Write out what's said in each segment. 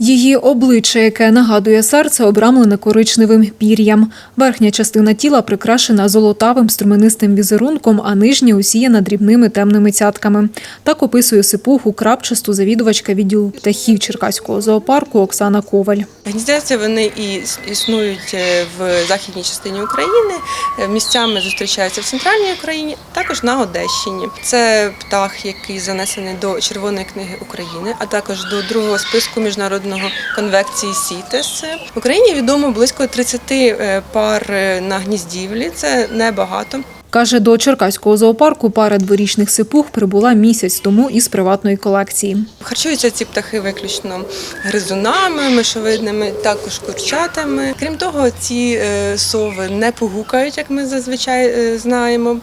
Її обличчя, яке нагадує серце, обрамлене коричневим пір'ям. Верхня частина тіла прикрашена золотавим струменистим візерунком, а нижня усіяна дрібними темними цятками. Так описує сипуху крапчасту завідувачка відділу птахів Черкаського зоопарку Оксана Коваль. Гніздяться вони і існують е, в західній частині України, е, місцями зустрічаються в центральній Україні, також на Одещині. Це птах, який занесений до Червоної книги України, а також до другого списку міжнародного конвекції СІТЕС. В Україні відомо близько 30 е, пар на гніздівлі. Це небагато. Каже, до Черкаського зоопарку пара дворічних сипух прибула місяць тому із приватної колекції. Харчуються ці птахи виключно гризунами, мишовидними, також курчатами. Крім того, ці е, сови не погукають, як ми зазвичай е, знаємо,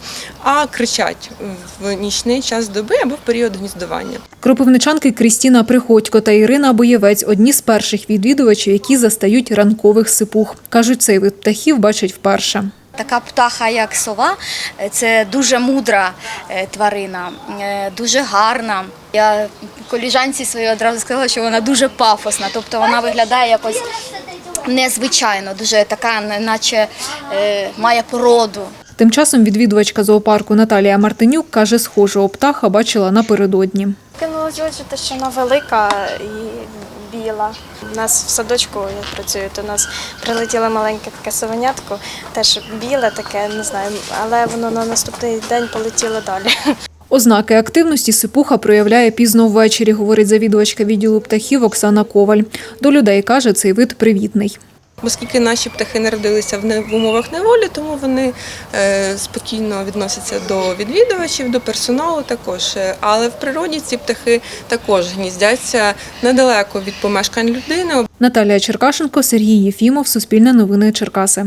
а кричать в нічний час доби або в період гніздування. Кропивничанки Крістіна Приходько та Ірина Боєвець одні з перших відвідувачів, які застають ранкових сипух. Кажуть, цей вид птахів бачать вперше. Така птаха, як сова, е, це дуже мудра е, тварина, е, дуже гарна. Я коліжанці своїй одразу сказала, що вона дуже пафосна, тобто вона виглядає якось незвичайно, дуже така, наче має породу. Тим часом відвідувачка зоопарку Наталія Мартинюк каже, схожого птаха бачила напередодні. Кинулось в що вона велика і біла. У нас в садочку я працюю, то у нас прилетіло маленьке таке совенятко, теж біле таке, не знаю, але воно на наступний день полетіло далі. Ознаки активності сипуха проявляє пізно ввечері, говорить завідувачка відділу птахів Оксана Коваль. До людей каже, цей вид привітний. Оскільки наші птахи народилися в умовах неволі, тому вони е, спокійно відносяться до відвідувачів, до персоналу також. Е, Але в природі ці птахи також гніздяться недалеко від помешкань людини. Наталія Черкашенко, Сергій Єфімов, Суспільне новини Черкаси.